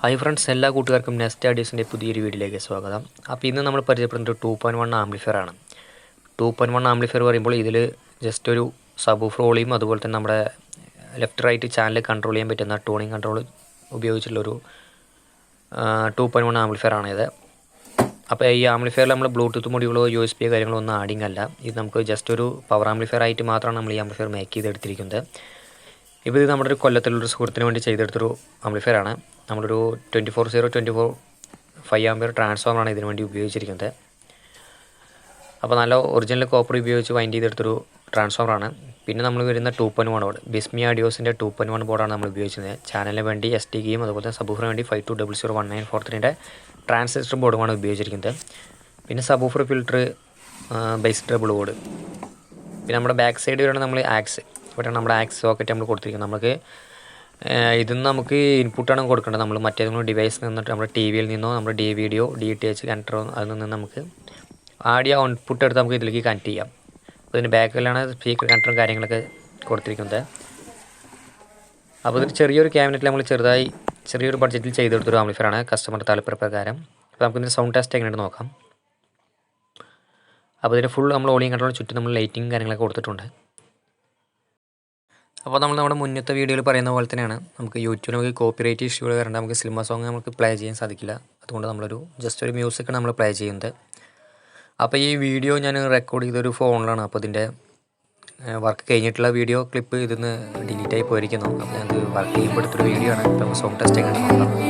Hi friends എല്ലാ കൂട്ടുകാർക്കും nest ആഡിയോസിന്റെ പുതിയൊരു വീഡിയോയിലേക്ക് സ്വാഗതം. അപ്പോൾ ഇന്ന് നമ്മൾ പരിചയപ്പെടുന്നത് ടു പോയിന്റ് വൺ ആംപ്ലിഫയർ ആണ്. ടു പോയിന്റ് വൺ ആംപ്ലിഫയർ പറയുമ്പോൾ ഇതിൽ ജസ്റ്റ് ഒരു സബ് ഫ്രോളിയും അതുപോലെ തന്നെ നമ്മുടെ ലെഫ്റ്റ് റൈറ്റ് ചാനൽ കൺട്രോൾ ചെയ്യാൻ പറ്റുന്ന ടൂണിങ് കൺട്രോൾ ഉപയോഗിച്ചിട്ടുള്ളൊരു ടു പോയിന്റ് വൺ ആംപ്ലിഫയർ ഇത്. അപ്പോൾ ഈ ആംപ്ലിഫയറിൽ നമ്മൾ ബ്ലൂടൂത്ത് മൊഡ്യൂളോ യു എസ് പി കാര്യങ്ങളോ ഒന്നും ആഡിങ് അല്ല. ഇത് നമുക്ക് ജസ്റ്റ് ഒരു പവർ ആംപ്ലിഫയർ ആയിട്ട് മാത്രമാണ് നമ്മൾ ഈ ആംപ്ലിഫയർ മേക്ക് ചെയ്തെടുത്തിരിക്കുന്നത്. ഇപ്പോൾ ഇത് നമ്മുടെ ഒരു കൊല്ലത്തിലുള്ളൊരു സുഹൃത്തിന് വേണ്ടി ചെയ്തെടുത്തൊരു ആംപ്ലിഫയർ ആണ്. നമ്മളൊരു twenty four zero twenty four five ampere ട്രാൻസ്ഫോമറാണ് ഇതിനു വേണ്ടി ഉപയോഗിച്ചിരിക്കുന്നത്. അപ്പോൾ നല്ല ഒറിജിനൽ കോപ്പർ ഉപയോഗിച്ച് വൈൻഡ് ചെയ്തെടുത്തൊരു ട്രാൻസ്ഫോമറാണ് പിന്നെ നമ്മൾ വരുന്ന two point one board Bismi ആഡിയോസിന്റെ two point one ബോർഡാണ് നമ്മൾ ഉപയോഗിക്കുന്നത് ചാനലിന് വേണ്ടി എസ് ടി ഗെയിം അതുപോലെ തന്നെ സബൂഫറിന് വേണ്ടി five two double zero one nine four ത്രീന്റെ transistor ബോർഡുമാണ് ഉപയോഗിച്ചിരിക്കുന്നത്. പിന്നെ subwoofer filter bass treble board പിന്നെ നമ്മുടെ ബാക്ക് സൈഡ് വരുന്നത് നമ്മൾ ആക്സ് ഇവിടെയാണ് നമ്മുടെ ആക്സ് സോക്കറ്റ് നമ്മൾ കൊടുത്തിരിക്കുന്നത്. നമുക്ക് ഇതിന് നമുക്ക് ഇൻപുട്ടാണ് കൊടുക്കേണ്ടത്. നമ്മൾ മറ്റേതെങ്കിലും ഡിവൈസ് നിന്നിട്ട് നമ്മുടെ ടി വിയിൽ നിന്നോ നമ്മുടെ D video D T H കണക്ടറോ അതിൽ നിന്ന് നമുക്ക് ആഡിയോ ഔട്ട്പുട്ട് എടുത്ത് നമുക്ക് ഇതിലേക്ക് കണക്ട് ചെയ്യാം. അപ്പോൾ ഇതിന്റെ ബാക്കിലാണ് സ്പീക്കർ കണക്ടറും കാര്യങ്ങളൊക്കെ കൊടുത്തിരിക്കുന്നത്. അപ്പോൾ ഇതൊരു ചെറിയൊരു ക്യാബിനറ്റിൽ നമ്മൾ ചെറുതായി ചെറിയൊരു ബഡ്ജറ്റിൽ ചെയ്തെടുത്തൊരു കസ്റ്റമർ കസ്റ്റമറുടെ താല്പര്യപ്രകാരം അപ്പോൾ നമുക്കിതിന്റെ സൗണ്ട് ടെസ്റ്റ് എങ്ങനെയാണ് നോക്കാം. അപ്പോൾ ഇതിന്റെ ഫുൾ നമ്മൾ ഓളിയും കൺട്രോൾ ചുറ്റും നമ്മൾ ലൈറ്റിങ് കാര്യങ്ങളൊക്കെ കൊടുത്തിട്ടുണ്ട്. അപ്പോൾ നമ്മൾ നമ്മുടെ മുന്നത്തെ വീഡിയോയിൽ പറയുന്ന പോലെ തന്നെയാണ്. നമുക്ക് യൂട്യൂബിൽ നമുക്ക് കോപ്പിറൈറ്റ് ഇഷ്യൂകൾ വരേണ്ട നമുക്ക് സിനിമ സോങ് നമുക്ക് പ്ലേ ചെയ്യാൻ സാധിക്കില്ല. അതുകൊണ്ട് നമ്മളൊരു ജസ്റ്റ് ഒരു മ്യൂസിക്കാണ് നമ്മൾ പ്ലേ ചെയ്യുന്നത്. അപ്പോൾ ഈ വീഡിയോ ഞാൻ റെക്കോർഡ് ചെയ്തൊരു ഫോണിലാണ് അപ്പോൾ ഇതിന്റെ വർക്ക് കഴിഞ്ഞിട്ടുള്ള വീഡിയോ ക്ലിപ്പ് ഇതിന്ന് ഡിലീറ്റ് ആയി പോയിരിക്കുന്നു. അപ്പോൾ ഞാൻ വർക്ക് ചെയ്യുമ്പോൾ എടുത്തൊരു വീഡിയോ ആണ്. ഇപ്പോൾ സോങ് ടെസ്റ്റ് എങ്ങനെ